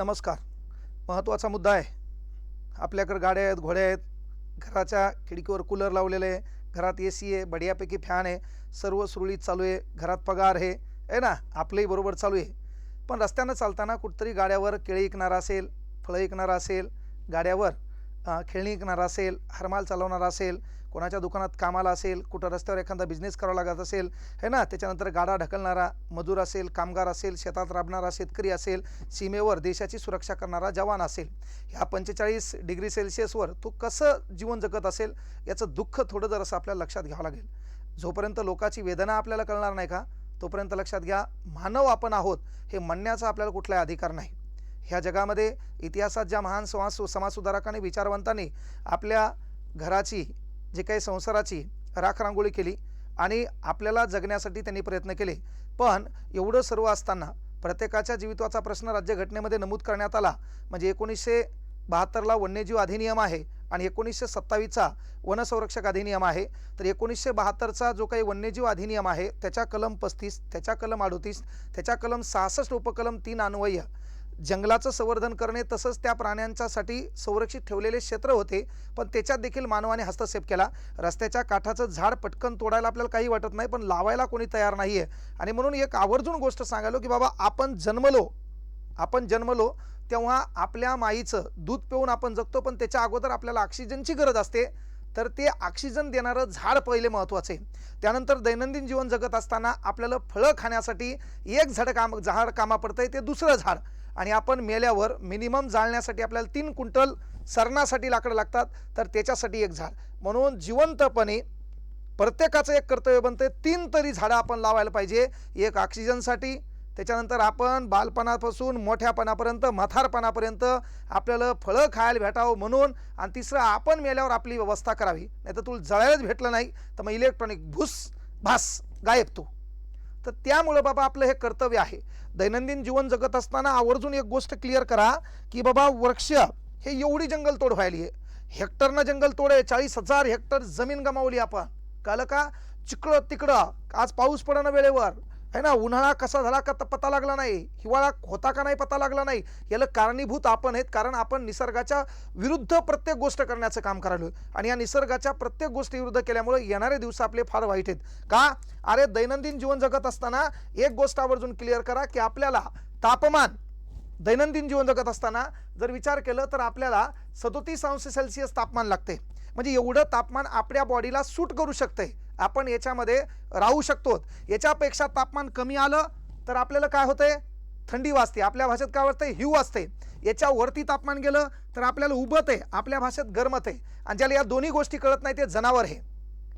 नमस्कार. महत्त्वाचा मुद्दा आहे. आपल्याकडे गाड्या आहेत घोड्या आहेत. घराच्या खिडकीवर कूलर लावलेले आहे. घरात ए सी आहे बढियापैकी फॅन आहे. सर्व सुरळीत चालू आहे. घरात पगार आहे. आहे ना? आपलंही बरोबर चालू आहे. पण रस्त्यानं चालताना कुठतरी गाड्यावर केळी विकणारा असेल फळं विकणारा असेल गाड्यावर खेळणी विकणारा असेल हरमाल चालवणारा असेल कोणाच्या दुकानात कामाला असेल कुठं रस्त्यावर एखादा बिझनेस करावा लागत असेल है ना? त्याच्यानंतर गाडा ढकलणारा मजूर असेल कामगार असेल शेतात राबणारा शेतकरी असेल सीमेवर देशाची सुरक्षा करणारा जवान असेल ह्या पंचेचाळीस डिग्री सेल्सिअसवर तो कसं जीवन जगत असेल याचं दुःख थोडं जर असं आपल्याला लक्षात घ्यावं लागेल. जोपर्यंत लोकाची वेदना आपल्याला कळणार नाही का तोपर्यंत लक्षात घ्या मानव आपण आहोत हे म्हणण्याचा आपल्याला कुठलाही अधिकार नाही. ह्या जगामध्ये इतिहासात ज्या महान समाज समाजसुधारकांनी विचारवंतांनी आपल्या घराची जे काही संसाराची राखरांगोळी केली आणि आपल्याला जगण्यासाठी त्यांनी प्रयत्न केले. पण एवढं सर्व असताना प्रत्येकाच्या जीवित्वाचा प्रश्न राज्यघटनेमध्ये नमूद करण्यात आला. म्हणजे एकोणीसशे बहात्तरला वन्यजीव अधिनियम आहे आणि एकोणीसशे सत्तावीसचा वनसंरक्षक अधिनियम आहे. तर एकोणीसशे बहात्तरचा जो काही वन्यजीव अधिनियम आहे त्याच्या कलम पस्तीस त्याच्या कलम अडोतीस त्याच्या कलम सहासष्ट उपकलम तीन अन्वय जंगलाचं संवर्धन करणे तसंच त्या प्राण्यांच्यासाठी संरक्षित ठेवलेले क्षेत्र होते पण त्याच्यात देखील मानवाने हस्तक्षेप केला. रस्त्याच्या काठाचं झाड पटकन तोडायला आपल्याला काही वाटत नाही पण लावायला कोणी तयार नाही आहे आणि म्हणून एक आवर्जून गोष्ट सांगायलो की बाबा आपण जन्मलो आपण जन्मलो तेव्हा आपल्या माईचं दूध पिऊन आपण जगतो पण त्याच्या अगोदर आपल्याला ऑक्सिजनची गरज असते. तर ते ऑक्सिजन देणारं झाड पहिले महत्त्वाचे त्यानंतर दैनंदिन जीवन जगत असताना आपल्याला फळं खाण्यासाठी एक झाड काम झाड कामा पडतंय ते दुसरं झाड. आणि आपण मेल्यावर मिनिमम जाळण्यासाठी आपल्याला तीन क्विंटल सरणासाठी लाकडं लागतात तर त्याच्यासाठी एक झाड. म्हणून जिवंतपणे प्रत्येकाचं एक कर्तव्य बनते तीन तरी झाडं आपण लावायला पाहिजे एक ऑक्सिजनसाठी त्याच्यानंतर आपण बालपणापासून मोठ्यापणापर्यंत म्हातारपणापर्यंत आपल्याला फळं खायला भेटावं म्हणून आणि तिसरं आपण मेल्यावर आपली व्यवस्था करावी. नाही तर तुला जळायलाच भेटलं नाही तर मग इलेक्ट्रॉनिक भूस भास गायब तू. तर त्यामुळं बाबा आपलं हे कर्तव्य आहे. दैनंदिन जीवन जगत असताना आवर्जून एक गोष्ट क्लिअर करा की बाबा वृक्ष हे एवढी जंगलतोड व्हायली आहे. हेक्टरनं जंगल तोड आहे चाळीस हजार हेक्टर जमीन गमावली आपण. कालं का? चिकडं तिकडं. आज पाऊस पडणं वेळेवर. आहे ना? उन्हाळा कसा झाला का तर पता लागला नाही. हिवाळा होता का नाही पता लागला नाही. याला कारणीभूत आपण आहेत. कारण आपण निसर्गाच्या विरुद्ध प्रत्येक गोष्ट करण्याचं काम करायलो. आणि या निसर्गाच्या प्रत्येक गोष्टी विरुद्ध केल्यामुळे येणारे दिवस आपले फार वाईट आहेत. का? अरे दैनंदिन जीवन जगत असताना एक गोष्ट आवर्जून क्लिअर करा की आपल्याला तापमान दैनंदिन जीवन जगत असताना जर विचार केलं तर आपल्याला सदोतीस अंश सेल्सिअस तापमान लागते. म्हणजे एवढं तापमान आपल्या बॉडीला सूट करू शकते आपण याच्यामध्ये राहू शकतो याच्यापेक्षा तापमान कमी आलं तर आपल्याला काय होतंय? थंडी वाजते. आपल्या भाषेत काय वाटतंय हिव असते याच्या वरती तापमान गेलं तर आपल्याला उभत आहे आपल्या भाषेत गरमत आहे. आणि ज्याला या दोन्ही गोष्टी कळत नाही ते जनावर आहे.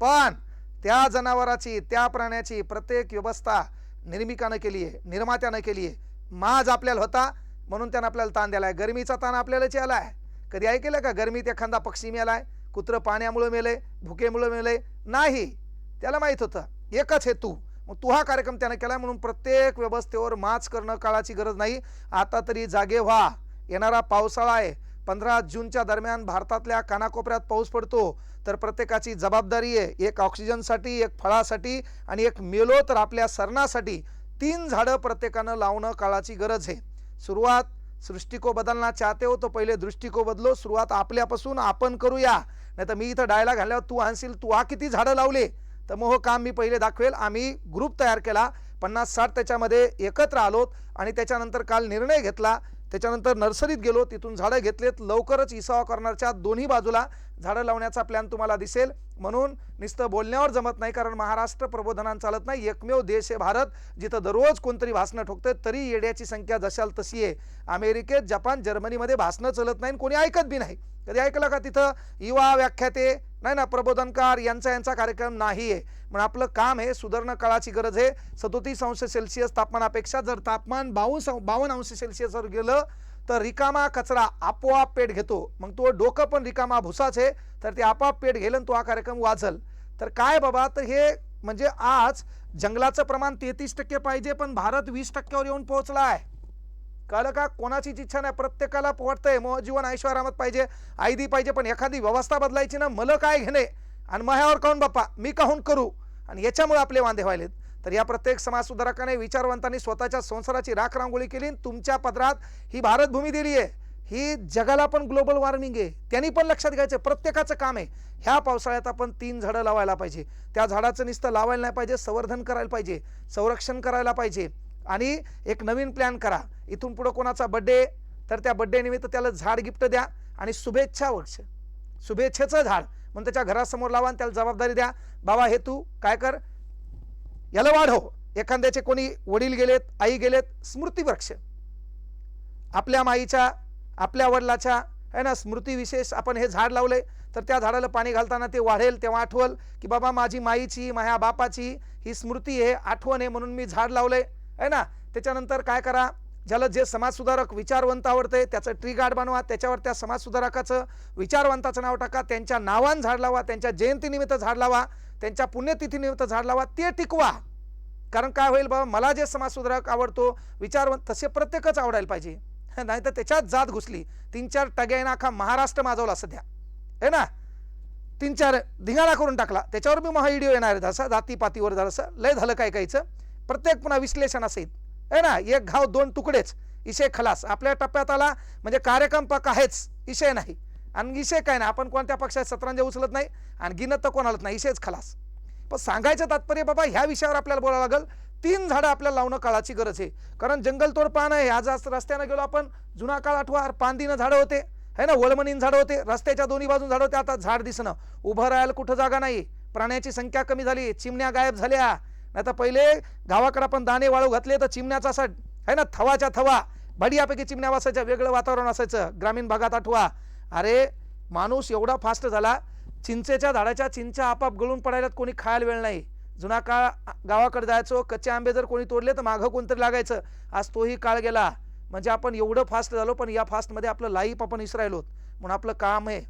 पण त्या जनावराची त्या प्राण्याची प्रत्येक व्यवस्था निर्मिकानं केली आहे निर्मात्यानं केली आहे. माज आपल्याला होता म्हणून त्यानं आपल्याला ताण दिला आहे. गरमीचा ताण आपल्यालाच आला आहे. कधी ऐकलं का? गरमीत एखादा पक्षी मेलाय कुत्रं पाण्यामुळं मेलंय भुकेमुळं मेलंय? नाही. त्याला माहीत होतं एकच हेतू मग तू हा कार्यक्रम त्यानं केला म्हणून प्रत्येक व्यवस्थेवर माच करणं काळाची गरज नाही. आता तरी जागे व्हा. येणारा पावसाळा आहे. पंधरा जूनच्या दरम्यान भारतातल्या कानाकोपऱ्यात पाऊस पडतो. तर प्रत्येकाची जबाबदारी आहे. एक ऑक्सिजनसाठी एक फळासाठी आणि एक मेलो तर आपल्या सरणासाठी. तीन झाडं प्रत्येकानं लावणं काळाची गरज आहे. सुरुवात सृष्टी को बदलना चाहते हो तो पहिले दृष्टी को बदलो. सुरुवात आपल्यापासून आपण करूया. नाही तर मी इथं डायला घालल्यावर तू आणशील तू हा किती झाडं लावले? तर मग हो काम मी पहिले दाखवेल. आम्ही ग्रुप तयार केला. पन्नास साठ त्याच्यामध्ये एकत्र आलोत आणि त्याच्यानंतर काल निर्णय घेतला. त्याच्यानंतर नर्सरीत गेलो. तिथून झाडं घेतलेत. लवकरच इसावा कॉर्नरच्या दोन्ही बाजूला झाडं लावण्याचा प्लॅन तुम्हाला दिसेल. म्हणून नुसतं बोलण्यावर जमत नाही कारण महाराष्ट्र प्रबोधनान चालत नाही. एकमेव देश आहे भारत जिथं दररोज कोणतरी भाषणं ठोकतं तरी येड्याची संख्या जशाल तशी आहे. अमेरिकेत जपान जर्मनीमध्ये भाषणं चलत नाही कोणी ऐकत बी नाही. कधी ऐकलं का तिथं? युवा व्याख्याते नाही ना प्रबोधनकार यांचा यांचा कार्यक्रम नाही आहे पण आपलं काम हे सुधारणा काळाची गरज आहे. सदोतीस अंश सेल्सिअस तापमानापेक्षा जर तापमान बावन्न बावन्न अंश सेल्सिअसवर गेलं तर रिकामा कचरा आपोआप पेट घेतो. मग तो डोकं पण रिकामा भुसाच आहे. तर ते आपोआप पेट घेलं आणि तो हा कार्यक्रम वाचल तर काय बाबा तर हे म्हणजे आज जंगलाचं प्रमाण तेहतीस टक्के पाहिजे पण भारत वीस टक्क्यावर येऊन पोहोचला आहे कळलं का? कोणाचीच इच्छा नाही. प्रत्येकाला वाटतंय मग जीवन ऐश्वर्यामत पाहिजे आयदी पाहिजे पण एखादी व्यवस्था बदलायची ना मला काय घेणे? आणि मह्यावर काहून बाप्पा? मी काहून करू? आणि याच्यामुळे आपले वांदे व्हायलेत. तर या प्रत्येक समाजसुधारकाने विचारवंतांनी स्वतःच्या संसाराची राख रांगोळी केली आणि तुमच्या पदरात ही भारतभूमी दिली आहे. ही जगाला पण ग्लोबल वॉर्मिंग आहे. त्यांनी पण लक्षात घ्यायचं प्रत्येकाचं काम आहे. ह्या पावसाळ्यात आपण तीन झाडं लावायला पाहिजे. त्या झाडाचं निस्तं लावायला नाही पाहिजे संवर्धन करायला पाहिजे संरक्षण करायला पाहिजे. आणि एक नवीन प्लॅन करा. इथून पुढं कोणाचा बड्डे तर त्या बड्डे निमित्त त्याला झाड गिफ्ट द्या आणि शुभेच्छा वर्ष. शुभेच्छेचं झाड. म्हणून त्याच्या घरासमोर लावा आणि त्याला जबाबदारी द्या. बाबा हे तू काय कर? याला वाढव हो. एखाद्याचे कोणी वडील गेलेत आई गेलेत स्मृतीवृक्ष आपल्या माईच्या आपल्या वडिलाच्या आहे ना स्मृती विशेष आपण हे झाड लावले तर त्या झाडाला पाणी घालताना ते वाढेल तेव्हा आठवल की बाबा माझी माईची माझ्या बापाची ही स्मृती आहे आठवण आहे म्हणून मी झाड लावले आहे ना? त्याच्यानंतर काय करा? ज्याला जे समाजसुधारक विचारवंत आवडते त्याचं ट्री गार्ड बनवा. त्याच्यावर त्या समाजसुधारकाचं विचारवंताचं नाव टाका. त्यांच्या नावान झाड लावा. त्यांच्या जयंतीनिमित्त झाड लावा. त्यांच्या पुण्यतिथीनिमित्त झाड लावा. ते टिकवा. कारण काय होईल बाबा मला जे समाजसुधारक आवडतो विचारवंत तसे प्रत्येकच आवडायला पाहिजे. नाही तर त्याच्यात जात घुसली. तीन चार टग्यानं अख्खा महाराष्ट्र माजवला सध्या. आहे ना? तीन चार धिंगाणा करून टाकला. त्याच्यावर मी महा व्हिडिओ येणार आहे. जसं जातीपातीवर जरासं लय झालं काय काहीचं प्रत्येक पुन्हा विश्लेषण असेल. आहे ना? एक घाव दोन तुकडेच. इशे खलास. आपल्या टप्प्यात आला म्हणजे कार्यक्रम पक आहेच. इशय नाही. आणि इशय काय नाही? आपण कोणत्या पक्षात सतरांजे उचलत नाही आणि गिनत तर कोणालाच नाही. इशेच खलास. पण सांगायचं तात्पर्य बाबा ह्या विषयावर आपल्याला बोलावं लागेल. तीन झाडं आपल्याला लावणं काळाची गरज आहे. कारण जंगलतोड पान आहे. आज आज रस्त्यानं गेलो आपण. जुना काळ आठवा पांदीनं झाडं होते. है ना? वळमणीन झाडं होते. रस्त्याच्या दोन्ही बाजून झाडं होते. आता झाड दिसणं. उभं राहायला कुठं जागा नाही प्राण्याची संख्या कमी झाली. चिमण्या गायब झाल्या. नाही तर पहिले गावाकडे आपण दाणे वाळू घातले तर चिमण्याचा असा आहे ना थवाच्या थवा. बढियापैकी चिमण्या वासायच्या वेगळं वातावरण असायचं. ग्रामीण भागात आठवा. अरे माणूस एवढा फास्ट झाला चिंचेच्या झाडाच्या चिंचा आपाप गळून पडायला कोणी खायला वेळ नाही. जुना काळ गावाकडे जायचो कच्चे आंबे जर कोणी तोडले तर मागं कोणतरी लागायचं. आज तोही काळ गेला. म्हणजे आपण एवढं फास्ट झालो पण या फास्टमध्ये आपलं लाईफ आपण इसरायलोत म्हणून आपलं काम आहे.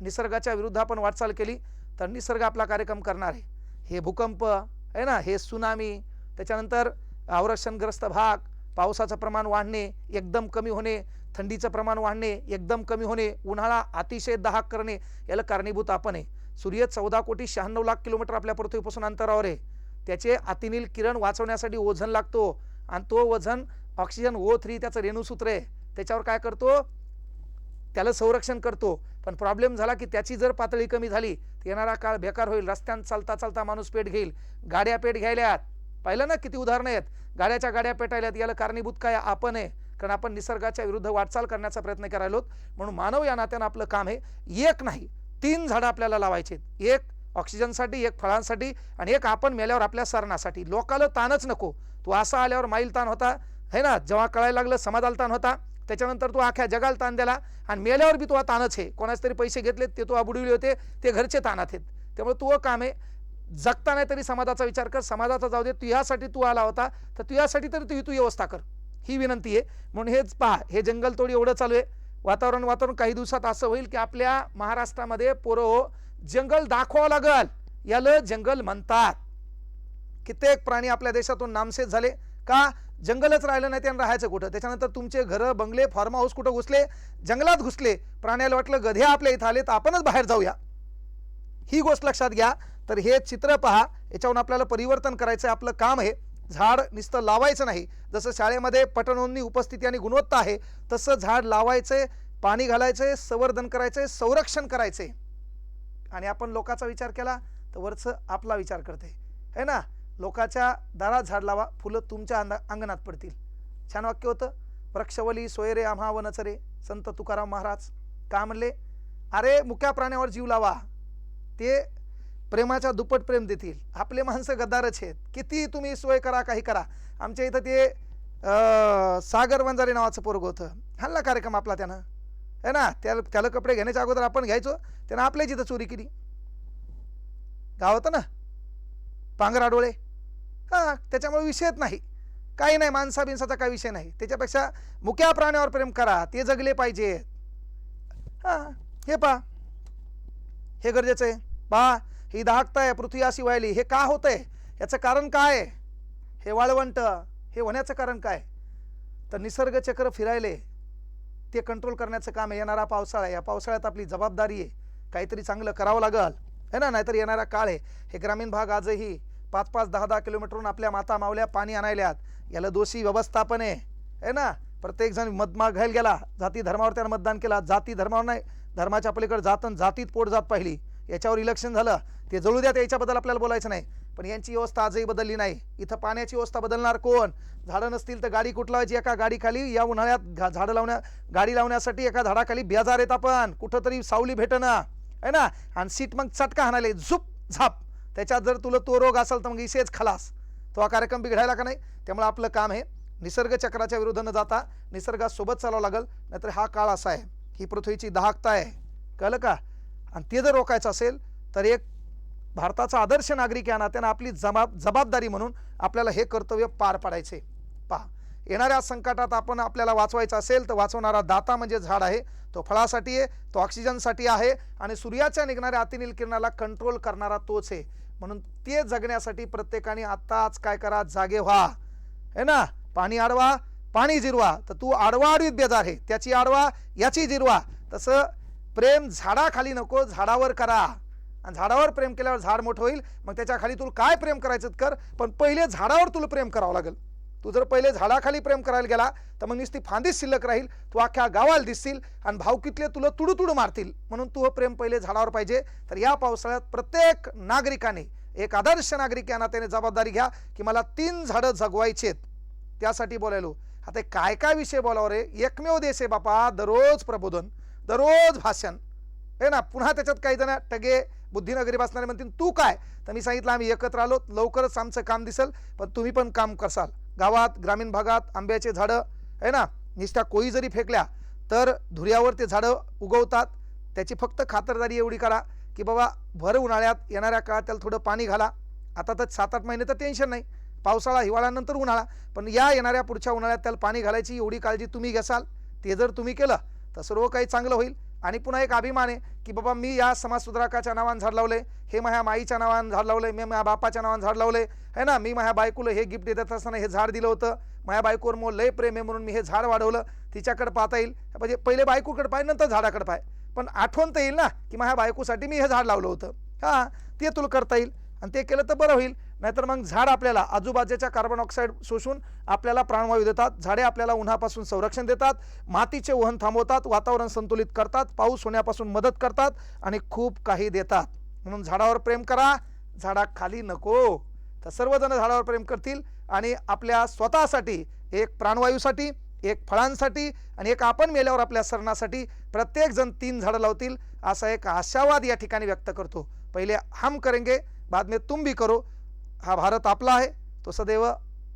निसर्गाच्या विरुद्ध आपण वाटचाल केली तर निसर्ग आपला कार्यक्रम करणार आहे. हे भूकंप आहे ना? हे सुनामी त्याच्यानंतर आवरक्षणग्रस्त भाग पावसाचं प्रमाण वाढणे एकदम कमी होणे थंडीचं प्रमाण वाढणे एकदम कमी होणे उन्हाळा अतिशय दहाक करणे याला कारणीभूत आपण आहे. सूर्य चौदा कोटी शहाण्णव लाख किलोमीटर आपल्या पृथ्वीपासून अंतरावर आहे. त्याचे अतिनील किरण वाचवण्यासाठी ओझन लागतो आणि तो वजन ऑक्सिजन ओ थ्री त्याचं रेणूसूत्र आहे. त्याच्यावर काय करतो? त्याला संरक्षण करतो. पण प्रॉब्लेम झाला की त्याची जर पातळी कमी झाली येणारा काळ बेकार होईल. रस्त्यानं चालता चालता माणूस पेट घेईल. गाड्या पेट घ्यायल्यात. पाहिलं ना किती उदाहरणं आहेत? गाड्याच्या गाड्या पेटायल्यात. याला कारणीभूत काय? आपण आहे. कारण आपण निसर्गाच्या विरुद्ध वाटचाल करण्याचा प्रयत्न करायलो म्हणून मानव या नात्यानं आपलं काम आहे. एक नाही तीन झाडं आपल्याला लावायचे एक ऑक्सिजनसाठी एक फळांसाठी आणि एक आपण मेल्यावर आपल्या सरणासाठी. लोकाला ताणच नको. तू असा आल्यावर माईल ताण होता. है ना? जेव्हा कळायला लागलं समाजाला ताण होता. त्याच्यानंतर तू आख्या जगाला ताण दिला आणि मेल्यावर बी तू ताणच आहे. कोणाच तरी पैसे घेतलेत ते तो बुडविले होते ते घरचे ताणात आहेत. त्यामुळे तू काम आहे जगता नाही तरी समाजाचा विचार कर समाजाचा जाऊ दे तुझ्यासाठी तू आला होता तर तुझ्यासाठी तरी तू तू व्यवस्था कर. ही विनंती आहे. म्हणून हेच पहा हे जंगलतोड एवढं चालू आहे. वातावरण वातावरण काही दिवसात असं होईल की आपल्या महाराष्ट्रामध्ये पोरं हो, जंगल दाखवावं लागल. याला जंगल म्हणतात. कित्येक प्राणी आपल्या देशातून नामशेष झाले. का? जंगलच राहिलं नाही त्यांना राहायचं कुठं? त्याच्यानंतर तुमचे घरं बंगले फार्म हाऊस कुठं घुसले? जंगलात घुसले. प्राण्याला वाटलं गधे आपल्या इथं आले तर आपणच बाहेर जाऊया. ही गोष्ट लक्षात घ्या. तर हे चित्र पहा. याच्यावरून आपल्याला परिवर्तन करायचं आपलं काम आहे. झाड नुसतं लावायचं नाही. जसं शाळेमध्ये पटनोंदणी उपस्थिती आणि गुणवत्ता आहे तसं झाड लावायचे पाणी घालायचे संवर्धन करायचे संरक्षण करायचे आणि आपण लोकाचा विचार केला तर वरचं आपला विचार करते. है ना? लोकाच्या दारात झाड लावा फुलं तुमच्या अंदा अंगणात पडतील. छान वाक्य होतं. वृक्षवली सोयरे आम्हा वनचरे संत तुकाराम महाराज का म्हणले? अरे मुक्या प्राण्यावर जीव लावा. ते प्रेमाच्या दुप्पट प्रेम देतील. आपले माणसं गद्दारच आहेत. किती तुम्ही सोय करा काही करा. आमच्या इथं ते सागर वंजारे नावाचं पोरग होतं. हल्ला कार्यक्रम आपला त्यानं. है ना? त्याला त्याला कपडे घेण्याच्या अगोदर आपण घ्यायचो. त्यानं आपल्याच इथं चोरी केली. गाव होतं ना? पांघरा डोळे. हां त्याच्यामुळे विषयच नाही. काही नाही माणसा बिनसाचा काही विषय नाही. त्याच्यापेक्षा मुक्या प्राण्यावर प्रेम करा. ते जगले पाहिजेत हां हे पा हे गरजेचं आहे. पहा ही दाहकताय पृथ्वी अशी व्हायली. हे का होतंय? याचं कारण काय? हे वाळवंट हे होण्याचं कारण काय? तर निसर्ग चक्र फिरायले. ते कंट्रोल करण्याचं काम आहे. येणारा पावसाळा या पावसाळ्यात आपली जबाबदारी आहे. काहीतरी चांगलं करावं लागल. है ना? नाहीतर येणारा काळ आहे. हे ग्रामीण भाग आजही पाच पाच दहा दहा किलोमीटरहून आपल्या माता मावल्या पाणी आणायल्यात. याला दोषी व्यवस्थापन आहे. है ना? प्रत्येकजण जण मत गेला. जाती धर्मावर त्यानं मतदान केला. जाती धर्मावर नाही. धर्माच्या पलीकडे जातन जातीत पोट जात पाहिली. याच्यावर इलेक्शन झालं. ते जळू द्या याच्याबद्दल आपल्याला बोलायचं नाही. पण यांची व्यवस्था आजही बदलली नाही. इथं पाण्याची व्यवस्था बदलणार कोण? झाडं नसतील तर गाडी कुठं लावायची? एका गाडीखाली या उन्हाळ्यात घा- झाडं लावण्या गाडी लावण्यासाठी एका झाडाखाली बेजार येत आपण. कुठंतरी सावली भेटणं. आहे ना? आणि सीट मग चटका हाणाले झुप झाप. त्याच्यात जर तुला तो रोग असेल तर मग इसेच खलास. तो हा कार्यक्रम बिघडायला का नाही? त्यामुळे आपलं काम हे निसर्ग चक्राच्या विरुद्ध न जाता निसर्गासोबत चालावं लागेल. नाहीतर हा काळ असा आहे ही पृथ्वीची दहाकता आहे. कळलं का? आणि ते जर रोखायचं असेल तर एक भारताचा आदर्श नागरिक या नात्यानं आपली जबाब जबाबदारी म्हणून आपल्याला हे कर्तव्य पार पाडायचे. पहा येणाऱ्या संकटात आपण आपल्याला वाचवायचं असेल तर वाचवणारा दाता म्हणजे झाड आहे. तो फळासाठी आहे तो ऑक्सिजनसाठी आहे आणि सूर्याच्या निघणाऱ्या अतिनील किरणाला कंट्रोल करणारा तोच आहे. म्हणून ते जगण्यासाठी प्रत्येकाने आत्ताच काय करा जागे व्हा. है ना? पाणी आडवा पाणी जिरवा. तर तू आडवा आडवीत बेजार आहे. त्याची आडवा याची जिरवा. तसं प्रेम झाडाखाली नको झाडावर करा. आणि झाडावर प्रेम केल्यावर झाड मोठं होईल. मग त्याच्याखाली तुला काय प्रेम करायचं कर. पण पहिले झाडावर तुला प्रेम करावं लागेल. तू जर पहिले झाडाखाली प्रेम करायला गेला तर मग नुसती फांदीच शिल्लक राहील तू अख्ख्या गावाला दिसतील आणि भावकीतले तुला तुडू तुडू मारतील. म्हणून तू प्रेम पहिले झाडावर पाहिजे. तर या पावसाळ्यात प्रत्येक नागरिकाने एक आदर्श नागरिक या नात्याने जबाबदारी घ्या की मला तीन झाडं जगवायचेत त्यासाठी बोलायलो. आता काय काय विषय बोलावं रे? एकमेव देश आहे बापा दररोज प्रबोधन दररोज भाषण. आहे ना पुन्हा त्याच्यात काही जण टगे बुद्धिनगरी बसणारे म्हणतील तू काय? तर मी सांगितलं आम्ही एकत्र आलो लवकरच आमचं काम दिसेल पण तुम्ही पण काम करसाल. गावात ग्रामीण भागात आंब्याचे झाडं आहे ना? निष्ठा कोळी जरी फेकल्या तर धुऱ्यावर ते झाडं उगवतात. त्याची फक्त खातरदारी एवढी करा की बाबा भर उन्हाळ्यात येणाऱ्या काळात त्याला थोडं पाणी घाला. आता तर सात आठ महिने तर टेन्शन नाही. पावसाळा हिवाळ्यानंतर उन्हाळा. पण या येणाऱ्या पुढच्या उन्हाळ्यात त्याला पाणी घालायची एवढी काळजी तुम्ही घ्याल ते जर तुम्ही केलं तर सर्व काही चांगलं होईल. आणि पुन्हा एक अभिमान आहे की बाबा मी या समाजसुधारकाच्या नावानं झाड लावले हे माझ्या माईच्या नावानं झाड लावलं मी माझ्या बापाच्या नावानं झाड लावले आहे ना? मी माझ्या बायकोला हे गिफ्ट देत असताना हे झाड दिलं होतं. माझ्या बायकोवर मो लय प्रेम आहे म्हणून मी हे झाड वाढवलं. तिच्याकडे पाहता येईल. म्हणजे पहिले बायकोकडे पाहिजे नंतर झाडाकडे पाय. पण आठवण तर येईल ना की माझ्या बायकोसाठी मी हे झाड लावलं होतं. हां ते तुला करता येईल. आणि ते केलं तर बरं होईल. नाहीतर मग झाड आपल्याला आजूबाजूच्या कार्बन ऑक्साईड शोषून आपल्याला प्राणवायू देतात. झाडे आपल्याला उन्हापासून संरक्षण देतात. मातीचे वहन थांबवतात वातावरण संतुलित करतात पाऊस होण्यापासून मदत करतात आणि खूप काही देतात. म्हणून झाडावर प्रेम करा झाडाखाली नको. तर सर्वजण झाडावर प्रेम करतील आणि आपल्या स्वतःसाठी एक प्राणवायूसाठी एक फळांसाठी आणि एक आपण मेल्यावर आपल्या सरणासाठी प्रत्येकजण तीन झाडं लावतील असा एक आशावाद या ठिकाणी व्यक्त करतो. पहिले हम करेंगे बाद में तुम भी करो. हा भारत आपला आहे तो सदैव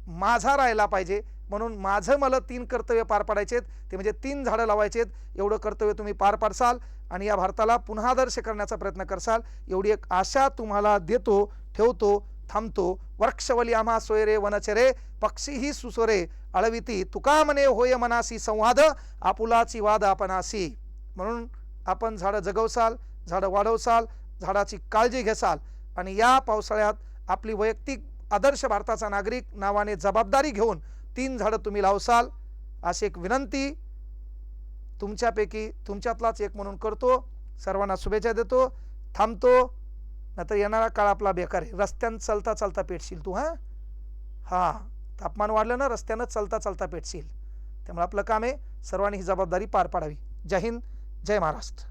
माझा राहायला पाहिजे. म्हणून माझं मला तीन कर्तव्य पार पाडायचेत ते म्हणजे तीन झाडं लावायचेत एवढं कर्तव्य तुम्ही पार पाडसाल आणि या भारताला पुन्हा आदर्श करण्याचा प्रयत्न करसाल. एवढी एक आशा तुम्हाला देतो ठेवतो थांबतो. वृक्षवली आम्हा सोयरे वनचरे पक्षीही सुसोरे. अळविती तुका म्हणे होय मनासी संवाद आपुलाची वाद आपणासी. म्हणून आपण झाडं जगवसाल झाडं वाढवसाल झाडाची काळजी घेसाल. आणि या पावसाळ्यात आपली वैयक्तिक आदर्श भारताचा नागरिक नावाने जबाबदारी घेऊन तीन झाडं तुम्ही लावसाल अशी एक विनंती तुमच्यापैकी तुमच्यातलाच एक म्हणून करतो. सर्वांना शुभेच्छा देतो. थांबतो. नाहीतर येणारा काळ आपला बेकार आहे. रस्त्यानं चालता चालता पेटशील तू हां? हां. तापमान वाढलं ना रस्त्यानं चालता चालता पेटशील त्यामुळे आपलं काम आहे सर्वांनी ही जबाबदारी पार पाडावी. जय हिंद. जय महाराष्ट्र.